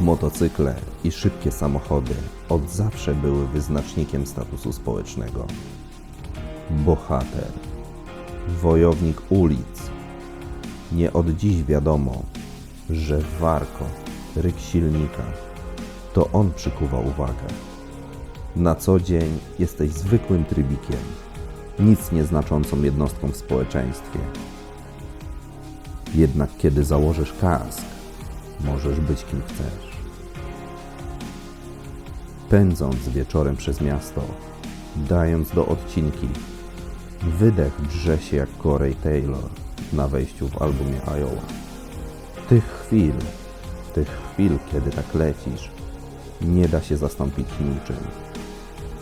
Motocykle i szybkie samochody od zawsze były wyznacznikiem statusu społecznego. Bohater, wojownik ulic. Nie od dziś wiadomo, że warko, ryk silnika, to on przykuwa uwagę. Na co dzień jesteś zwykłym trybikiem, nic nieznaczącą jednostką w społeczeństwie. Jednak kiedy założysz kask, możesz być kim chcesz. Pędząc wieczorem przez miasto, dając do odcinki, wydech drze się jak Corey Taylor na wejściu w albumie Iowa. Tych chwil, tych chwil, kiedy tak lecisz, nie da się zastąpić niczym.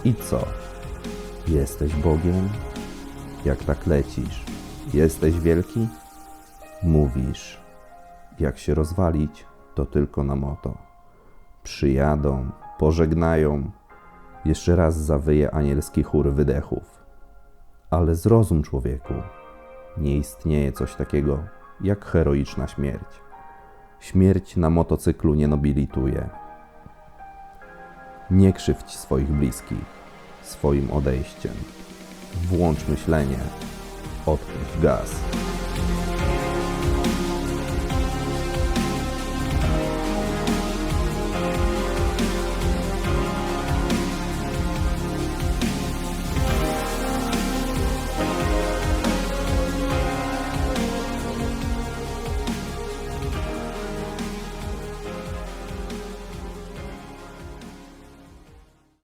I co? Jesteś Bogiem? Jak tak lecisz, jesteś wielki? Mówisz, jak się rozwalić, to tylko na moto. Przyjadą, pożegnają, jeszcze raz zawyje anielski chór wydechów. Ale zrozum, człowieku, nie istnieje coś takiego jak heroiczna śmierć. Śmierć na motocyklu nie nobilituje. Nie krzywdź swoich bliskich swoim odejściem. Włącz myślenie, odpuść gaz.